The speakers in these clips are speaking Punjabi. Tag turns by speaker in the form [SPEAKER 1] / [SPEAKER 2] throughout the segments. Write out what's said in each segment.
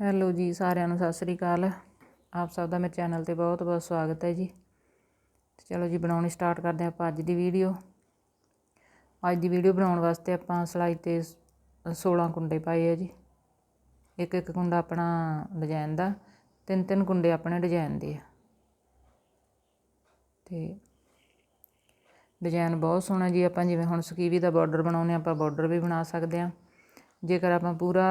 [SPEAKER 1] ਹੈਲੋ ਜੀ, ਸਾਰਿਆਂ ਨੂੰ ਸਤਿ ਸ੍ਰੀ ਅਕਾਲ। ਆਪ ਸਭ ਦਾ ਮੇਰੇ ਚੈਨਲ ਤੇ ਬਹੁਤ ਬਹੁਤ ਸਵਾਗਤ ਹੈ ਜੀ। ਤੇ ਚਲੋ ਜੀ, ਬਣਾਉਣੀ ਸਟਾਰਟ ਕਰਦੇ ਹਾਂ ਆਪਾਂ ਅੱਜ ਦੀ ਵੀਡੀਓ। ਅੱਜ ਦੀ ਵੀਡੀਓ ਬਣਾਉਣ ਵਾਸਤੇ ਆਪਾਂ ਸਲਾਈ ਤੇ 16 ਕੁੰਡੇ ਪਾਏ ਆ ਜੀ। ਇੱਕ ਇੱਕ ਕੁੰਡਾ ਆਪਣਾ ਡਿਜ਼ਾਈਨ ਦਾ, ਤਿੰਨ ਤਿੰਨ ਕੁੰਡੇ ਆਪਣੇ ਡਿਜ਼ਾਈਨ ਦੇ ਆ। ਤੇ ਡਿਜ਼ਾਈਨ ਬਹੁਤ ਸੋਹਣਾ ਜੀ, ਆਪਾਂ ਜਿਵੇਂ ਹੁਣ ਸਕੀਵੀ ਦਾ ਬਾਰਡਰ ਬਣਾਉਨੇ ਆਪਾਂ ਬਾਰਡਰ ਵੀ ਬਣਾ ਸਕਦੇ ਆ ਜੇਕਰ ਆਪਾਂ ਪੂਰਾ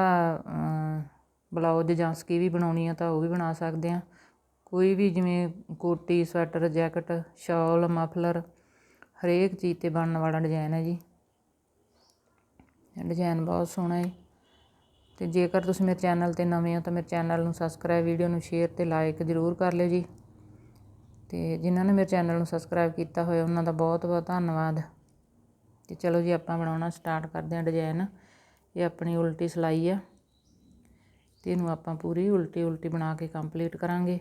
[SPEAKER 1] ਬਲਾਊਜ ਜਾਂ ਸਕੀਵੀ ਬਣਾਉਣੀ ਆ ਤਾਂ ਉਹ ਵੀ ਬਣਾ ਸਕਦੇ ਹਾਂ ਕੋਈ ਵੀ ਜਿਵੇਂ ਕੋਟੀ ਸਵੈਟਰ, ਜੈਕਟ, ਸ਼ਾਲ, ਮਫਲਰ, ਹਰੇਕ ਚੀਜ਼ ਤੇ ਬਣਨ ਵਾਲਾ ਡਿਜ਼ਾਈਨ ਹੈ ਜੀ। ਡਿਜ਼ਾਈਨ ਬਹੁਤ ਸੋਹਣਾ ਹੈ ਤੇ ਜੇਕਰ ਤੁਸੀਂ ਮੇਰੇ ਚੈਨਲ ਤੇ ਨਵੇਂ ਹੋ ਤਾਂ ਮੇਰੇ ਚੈਨਲ ਨੂੰ ਸਬਸਕ੍ਰਾਈਬ ਵੀਡੀਓ ਨੂੰ ਸ਼ੇਅਰ ਤੇ ਲਾਈਕ ਜ਼ਰੂਰ ਕਰ ਲਿਓ ਜੀ। ਤੇ ਜਿਨ੍ਹਾਂ ਨੇ ਮੇਰੇ ਚੈਨਲ ਨੂੰ ਸਬਸਕ੍ਰਾਈਬ ਕੀਤਾ ਹੋਇਆ, ਉਹਨਾਂ ਦਾ ਬਹੁਤ ਬਹੁਤ ਧੰਨਵਾਦ। ਤੇ ਚਲੋ ਜੀ, ਆਪਾਂ ਬਣਾਉਣਾ ਸਟਾਰਟ ਕਰਦੇ ਹਾਂ ਡਿਜ਼ਾਈਨ ਇਹ ਆਪਣੀ ਉਲਟੀ ਸਲਾਈ ਆ। ਤੇ ਇਹਨੂੰ ਆਪਾਂ ਪੂਰੀ ਉਲਟੀ ਉਲਟੀ ਬਣਾ ਕੇ ਕੰਪਲੀਟ ਕਰਾਂਗੇ।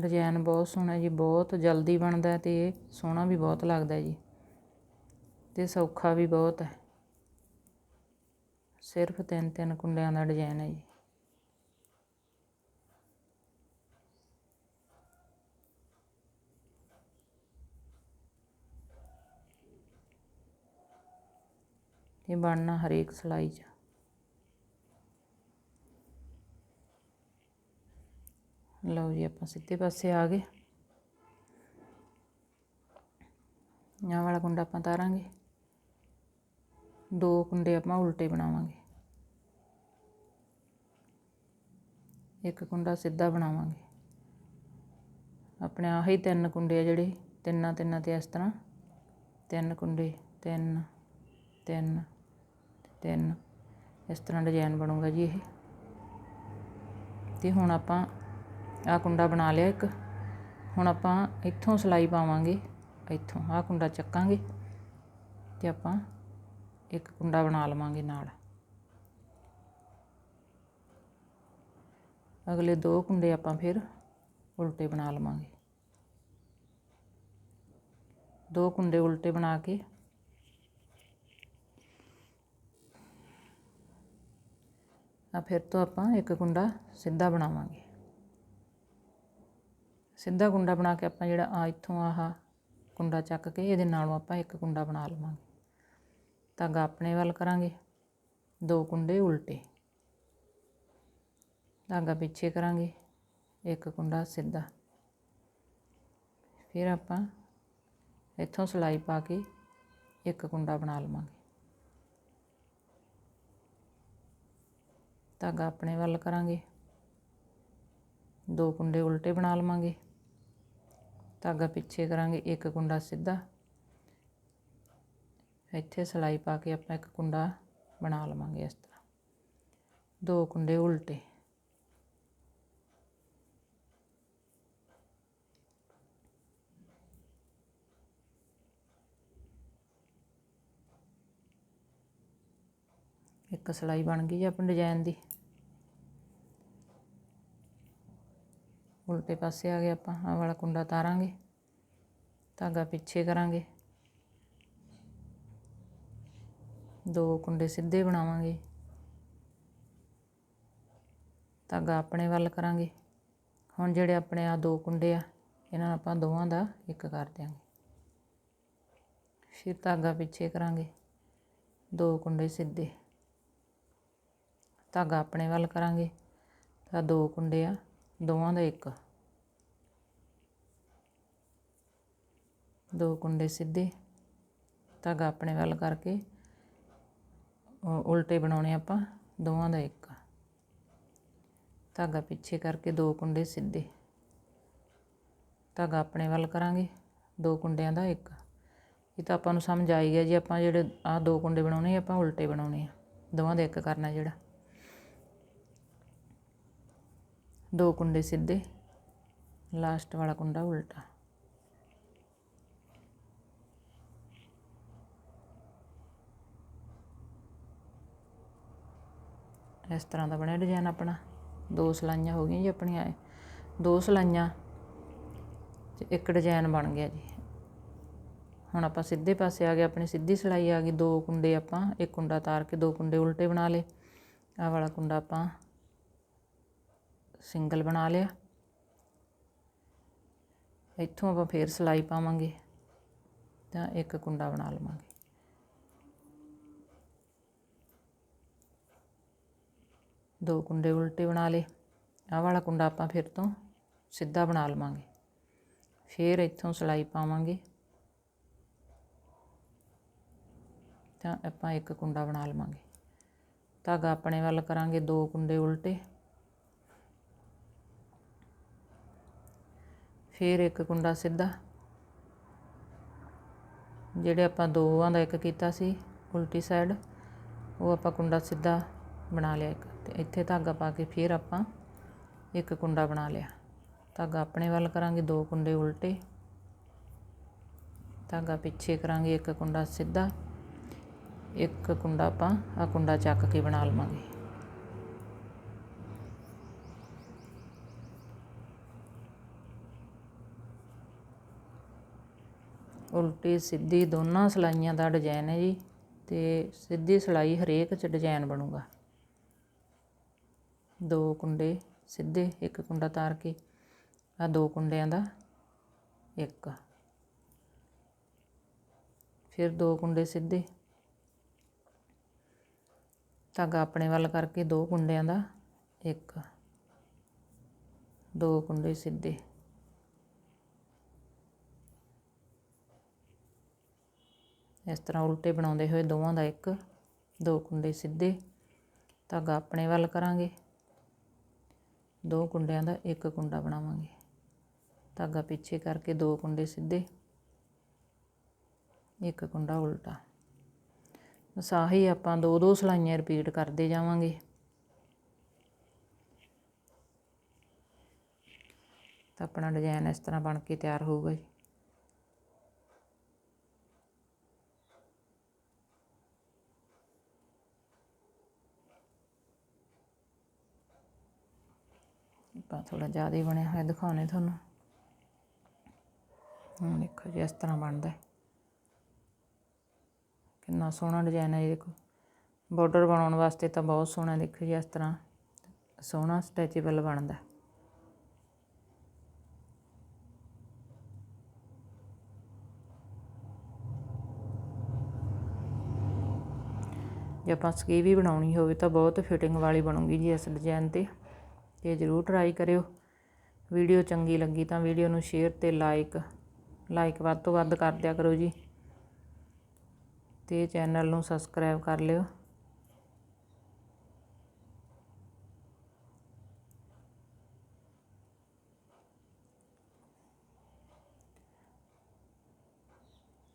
[SPEAKER 1] ਡਿਜ਼ਾਈਨ ਬਹੁਤ ਸੋਹਣਾ ਜੀ, ਬਹੁਤ ਜਲਦੀ ਬਣਦਾ ਤੇ ਸੋਹਣਾ ਵੀ ਬਹੁਤ ਲੱਗਦਾ ਜੀ। ਤੇ ਸੌਖਾ ਵੀ ਬਹੁਤ ਹੈ। ਸਿਰਫ ਤਿੰਨ ਤਿੰਨ ਕੁੰਡਿਆਂ ਦਾ ਡਿਜ਼ਾਈਨ ਹੈ ਜੀ। ਇਹ ਬਣਨਾ ਹਰੇਕ ਸਲਾਈ 'ਚ। ਲਓ ਜੀ, ਆਪਾਂ ਸਿੱਧੇ ਪਾਸੇ ਆ ਗਏ। ਆਹ ਵਾਲਾ ਕੁੰਡਾ ਆਪਾਂ ਤਾਰਾਂਗੇ। ਦੋ ਕੁੰਡੇ ਆਪਾਂ ਉਲਟੇ ਬਣਾਵਾਂਗੇ। ਇੱਕ ਕੁੰਡਾ ਸਿੱਧਾ ਬਣਾਵਾਂਗੇ। ਆਪਣੇ ਆਹੀ ਤਿੰਨ ਕੁੰਡੇ ਆ ਜਿਹੜੇ, ਤਿੰਨਾਂ ਤਿੰਨਾਂ ਤੇ ਇਸ ਤਰ੍ਹਾਂ। ਤਿੰਨ ਕੁੰਡੇ, ਤਿੰਨ ਤਿੰਨ। ਤਿੰਨ। ਇਸ ਤਰ੍ਹਾਂ ਡਿਜ਼ਾਈਨ ਬਣੂਗਾ ਜੀ ਇਹ। ਤੇ ਹੁਣ ਆਪਾਂ ਆ ਕੁੰਡਾ ਬਣਾ ਲਿਆ ਇੱਕ। ਹੁਣ ਆਪਾਂ ਇੱਥੋਂ ਸਲਾਈ ਪਾਵਾਂਗੇ। ਇੱਥੋਂ ਆ ਕੁੰਡਾ ਚੱਕਾਂਗੇ ਤੇ ਆਪਾਂ ਇੱਕ ਕੁੰਡਾ ਬਣਾ ਲਵਾਂਗੇ ਨਾਲ। ਅਗਲੇ ਦੋ ਕੁੰਡੇ ਆਪਾਂ ਫਿਰ ਉਲਟੇ ਬਣਾ ਲਵਾਂਗੇ। ਦੋ ਕੁੰਡੇ ਉਲਟੇ ਬਣਾ ਕੇ ਤਾਂ ਫਿਰ ਤੋਂ ਆਪਾਂ ਇੱਕ ਕੁੰਡਾ ਸਿੱਧਾ ਬਣਾਵਾਂਗੇ। ਸਿੱਧਾ ਕੁੰਡਾ ਬਣਾ ਕੇ ਆਪਾਂ ਜਿਹੜਾ ਆ ਇੱਥੋਂ ਆਹ ਕੁੰਡਾ ਚੱਕ ਕੇ ਇਹਦੇ ਨਾਲੋਂ ਆਪਾਂ ਇੱਕ ਕੁੰਡਾ ਬਣਾ ਲਵਾਂਗੇ। ਧਾਗਾ ਆਪਣੇ ਵੱਲ ਕਰਾਂਗੇ, ਦੋ ਕੁੰਡੇ ਉਲਟੇ। ਧਾਗਾ ਪਿੱਛੇ ਕਰਾਂਗੇ, ਇੱਕ ਕੁੰਡਾ ਸਿੱਧਾ। ਫਿਰ ਆਪਾਂ ਇੱਥੋਂ ਸਲਾਈ ਪਾ ਕੇ ਇੱਕ ਕੁੰਡਾ ਬਣਾ ਲਵਾਂਗੇ। ਧਾਗਾ ਆਪਣੇ ਵੱਲ ਕਰਾਂਗੇ। ਦੋ ਕੁੰਡੇ ਉਲਟੇ ਬਣਾ ਲਵਾਂਗੇ। ਧਾਗਾ ਪਿੱਛੇ ਕਰਾਂਗੇ, ਇੱਕ ਕੁੰਡਾ ਸਿੱਧਾ। ਇੱਥੇ ਸਲਾਈ ਪਾ ਕੇ ਆਪਾਂ ਇੱਕ ਕੁੰਡਾ ਬਣਾ ਲਵਾਂਗੇ ਇਸ ਤਰ੍ਹਾਂ। ਦੋ ਕੁੰਡੇ ਉਲਟੇ। ਇੱਕ ਸਲਾਈ ਬਣ ਗਈ ਜੀ ਆਪਣੇ ਡਿਜ਼ਾਈਨ ਦੀ। ਉਲਟੇ ਪਾਸੇ ਆ ਗਏ ਆਪਾਂ ਆ ਵਾਲਾ ਕੁੰਡਾ ਤਾਰਾਂਗੇ, ਧਾਗਾ ਪਿੱਛੇ ਕਰਾਂਗੇ। ਦੋ ਕੁੰਡੇ ਸਿੱਧੇ ਬਣਾਵਾਂਗੇ। ਧਾਗਾ ਆਪਣੇ ਵੱਲ ਕਰਾਂਗੇ। ਹੁਣ ਜਿਹੜੇ ਆਪਣੇ ਆ ਦੋ ਕੁੰਡੇ ਆ, ਇਹਨਾਂ ਨੂੰ ਆਪਾਂ ਦੋਵਾਂ ਦਾ ਇੱਕ ਕਰ ਦਿਆਂਗੇ। ਫਿਰ ਧਾਗਾ ਪਿੱਛੇ ਕਰਾਂਗੇ, ਦੋ ਕੁੰਡੇ ਸਿੱਧੇ। ਧਾਗਾ ਆਪਣੇ ਵੱਲ ਕਰਾਂਗੇ ਤਾਂ ਦੋ ਕੁੰਡੇ ਆ, ਦੋਵਾਂ ਦਾ ਇੱਕ। ਦੋ ਕੁੰਡੇ ਸਿੱਧੇ, ਧਾਗਾ ਆਪਣੇ ਵੱਲ ਕਰਕੇ ਉਲਟੇ ਬਣਾਉਣੇ ਆਪਾਂ, ਦੋਵਾਂ ਦਾ ਇੱਕ। ਧਾਗਾ ਪਿੱਛੇ ਕਰਕੇ ਦੋ ਕੁੰਡੇ ਸਿੱਧੇ। ਧਾਗਾ ਆਪਣੇ ਵੱਲ ਕਰਾਂਗੇ, ਦੋ ਕੁੰਡਿਆਂ ਦਾ ਇੱਕ। ਇਹ ਤਾਂ ਆਪਾਂ ਨੂੰ ਸਮਝ ਆਈ ਗਿਆ ਜੀ, ਆਪਾਂ ਜਿਹੜੇ ਆਹ ਦੋ ਕੁੰਡੇ ਬਣਾਉਣੇ, ਆਪਾਂ ਉਲਟੇ ਬਣਾਉਣੇ ਆ। ਦੋਵਾਂ ਦਾ ਇੱਕ ਕਰਨਾ ਜਿਹੜਾ। ਦੋ ਕੁੰਡੇ ਸਿੱਧੇ, ਲਾਸਟ ਵਾਲਾ ਕੁੰਡਾ ਉਲਟਾ। ਇਸ ਤਰ੍ਹਾਂ ਦਾ ਬਣਿਆ ਡਿਜ਼ਾਈਨ ਆਪਣਾ। ਦੋ ਸਲਾਈਆਂ ਹੋ ਗਈਆਂ ਜੀ ਆਪਣੀਆਂ ਦੋ ਸਲਾਈਆਂ ਤੇ ਇੱਕ ਡਿਜ਼ਾਈਨ ਬਣ ਗਿਆ ਜੀ। ਹੁਣ ਆਪਾਂ ਸਿੱਧੇ ਪਾਸੇ ਆ ਗਏ, ਆਪਣੀ ਸਿੱਧੀ ਸਿਲਾਈ ਆ ਗਈ। ਦੋ ਕੁੰਡੇ ਆਪਾਂ, ਇੱਕ ਕੁੰਡਾ ਤਾਰ ਕੇ ਦੋ ਕੁੰਡੇ ਉਲਟੇ ਬਣਾ ਲਏ। ਆਹ ਵਾਲਾ ਕੁੰਡਾ ਆਪਾਂ ਸਿੰਗਲ ਬਣਾ ਲਿਆ। ਇੱਥੋਂ ਆਪਾਂ ਫੇਰ ਸਿਲਾਈ ਪਾਵਾਂਗੇ ਤਾਂ ਇੱਕ ਕੁੰਡਾ ਬਣਾ ਲਵਾਂਗੇ। ਦੋ ਕੁੰਡੇ ਉਲਟੇ ਬਣਾ ਲਏ, ਆਹ ਵਾਲਾ ਕੁੰਡਾ ਆਪਾਂ ਫਿਰ ਤੋਂ ਸਿੱਧਾ ਬਣਾ ਲਵਾਂਗੇ। ਫਿਰ ਇੱਥੋਂ ਸਿਲਾਈ ਪਾਵਾਂਗੇ। ਤਾਂ ਆਪਾਂ ਇੱਕ ਕੁੰਡਾ ਬਣਾ ਲਵਾਂਗੇ। ਧਾਗਾ ਆਪਣੇ ਵੱਲ ਕਰਾਂਗੇ ਦੋ ਕੁੰਡੇ ਉਲਟੇ। ਫਿਰ ਇੱਕ ਕੁੰਡਾ ਸਿੱਧਾ। ਜਿਹੜੇ ਆਪਾਂ ਦੋਵਾਂ ਦਾ ਇੱਕ ਕੀਤਾ ਸੀ, ਉਲਟੀ ਸਾਈਡ ਉਹ ਆਪਾਂ ਕੁੰਡਾ ਸਿੱਧਾ ਬਣਾ ਲਿਆ ਇੱਕ। ਤੇ ਇੱਥੇ ਧਾਗਾ ਪਾ ਕੇ ਫਿਰ ਆਪਾਂ ਇੱਕ ਕੁੰਡਾ ਬਣਾ ਲਿਆ। ਧਾਗਾ ਆਪਣੇ ਵੱਲ ਕਰਾਂਗੇ, ਦੋ ਕੁੰਡੇ ਉਲਟੇ। ਧਾਗਾ ਪਿੱਛੇ ਕਰਾਂਗੇ, ਇੱਕ ਕੁੰਡਾ ਸਿੱਧਾ। ਇੱਕ ਕੁੰਡਾ ਆਪਾਂ ਆ ਕੁੰਡਾ ਚੱਕ ਕੇ ਬਣਾ ਲਵਾਂਗੇ। ਉਲਟੀ, ਸਿੱਧੀ ਦੋਨਾਂ ਸਲਾਈਆਂ ਦਾ ਡਿਜ਼ਾਈਨ ਹੈ ਜੀ ਤੇ ਸਿੱਧੀ ਸਲਾਈ ਹਰੇਕ ਚ ਡਿਜ਼ਾਈਨ ਬਣੂਗਾ। ਦੋ ਕੁੰਡੇ ਸਿੱਧੇ, ਇੱਕ ਕੁੰਡਾ ਤਾਰ ਕੇ ਆ ਦੋ ਕੁੰਡਿਆਂ ਦਾ ਇੱਕ। ਫਿਰ ਦੋ ਕੁੰਡੇ ਸਿੱਧੇ। ਧਾਗਾ ਆਪਣੇ ਵੱਲ ਕਰਕੇ ਦੋ ਕੁੰਡਿਆਂ ਦਾ ਇੱਕ। ਦੋ ਕੁੰਡੇ ਸਿੱਧੇ। ਇਸ ਤਰ੍ਹਾਂ ਉਲਟੇ ਬਣਾਉਂਦੇ ਹੋਏ ਦੋਵਾਂ ਦਾ ਇੱਕ, ਦੋ ਕੁੰਡੇ ਸਿੱਧੇ। ਧਾਗਾ ਆਪਣੇ ਵੱਲ ਕਰਾਂਗੇ। ਦੋ ਕੁੰਡਿਆਂ ਦਾ ਇੱਕ ਕੁੰਡਾ ਬਣਾਵਾਂਗੇ। ਧਾਗਾ ਪਿੱਛੇ ਕਰਕੇ ਦੋ ਕੁੰਡੇ ਸਿੱਧੇ, ਇੱਕ ਕੁੰਡਾ ਉਲਟਾ। ਬਸ ਆਹੀ ਆਪਾਂ ਦੋ ਦੋ ਸਲਾਈਆਂ ਰਿਪੀਟ ਕਰਦੇ ਜਾਵਾਂਗੇ। ਤਾਂ ਆਪਣਾ ਡਿਜ਼ਾਈਨ ਇਸ ਤਰ੍ਹਾਂ ਬਣ ਕੇ ਤਿਆਰ ਹੋਊਗਾ ਜੀ। ਆਪਾਂ ਥੋੜਾ ਜ਼ਿਆਦਾ ਹੀ ਬਣਿਆ ਹੋਇਆ ਦਿਖਾਉਣੇ ਤੁਹਾਨੂੰ। ਹੁਣ ਦੇਖੋ ਜੀ, ਇਸ ਤਰ੍ਹਾਂ ਬਣਦਾ। ਕਿੰਨਾ ਸੋਹਣਾ ਡਿਜ਼ਾਈਨ ਹੈ ਜੀ, ਦੇਖੋ। ਬਾਰਡਰ ਬਣਾਉਣ ਵਾਸਤੇ ਤਾਂ ਬਹੁਤ ਸੋਹਣਾ ਦੇਖੋ ਜੀ, ਇਸ ਤਰ੍ਹਾਂ ਸੋਹਣਾ ਸਟੈਚੇਬਲ ਬਣਦਾ। ਜੇ ਆਪਾਂ ਸਕੀ ਵੀ ਬਣਾਉਣੀ ਹੋਵੇ ਤਾਂ ਬਹੁਤ ਫਿਟਿੰਗ ਵਾਲੀ ਬਣੂਗੀ ਜੀ ਇਸ ਡਿਜ਼ਾਈਨ ਤੇ। ਤੇ ਜਰੂਰ ਟਰਾਈ ਕਰਿਓ। ਵੀਡੀਓ ਚੰਗੀ ਲੱਗੀ ਤਾਂ ਵੀਡੀਓ ਨੂੰ ਸ਼ੇਅਰ ਤੇ ਲਾਈਕ ਲਾਈਕ ਵੱਧ ਤੋਂ ਵੱਧ ਕਰ ਦਿਆ ਕਰੋ ਜੀ। ਤੇ ਚੈਨਲ ਨੂੰ ਸਬਸਕ੍ਰਾਈਬ ਕਰ ਲਿਓ।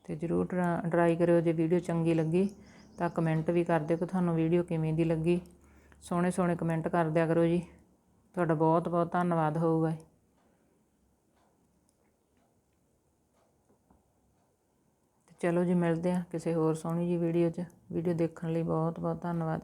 [SPEAKER 1] ਤੇ ਜਰੂਰ ਟਰਾਈ ਕਰਿਓ ਜੇ ਵੀਡੀਓ ਚੰਗੀ ਲੱਗੀ ਤਾਂ ਕਮੈਂਟ ਵੀ ਕਰ ਦਿਓ ਕਿ ਤੁਹਾਨੂੰ ਵੀਡੀਓ ਕਿਵੇਂ ਦੀ ਲੱਗੀ। ਸੋਹਣੇ ਸੋਹਣੇ ਕਮੈਂਟ ਕਰ ਦਿਆ ਕਰੋ ਜੀ। ਤੁਹਾਡਾ ਬਹੁਤ ਬਹੁਤ ਧੰਨਵਾਦ ਹੋਊਗਾ ਤੇ ਚਲੋ ਜੀ, ਮਿਲਦੇ ਆ ਕਿਸੇ ਹੋਰ ਸੋਹਣੀ ਜੀ ਵੀਡੀਓ 'ਚ। ਵੀਡੀਓ ਦੇਖਣ ਲਈ ਬਹੁਤ ਬਹੁਤ ਧੰਨਵਾਦ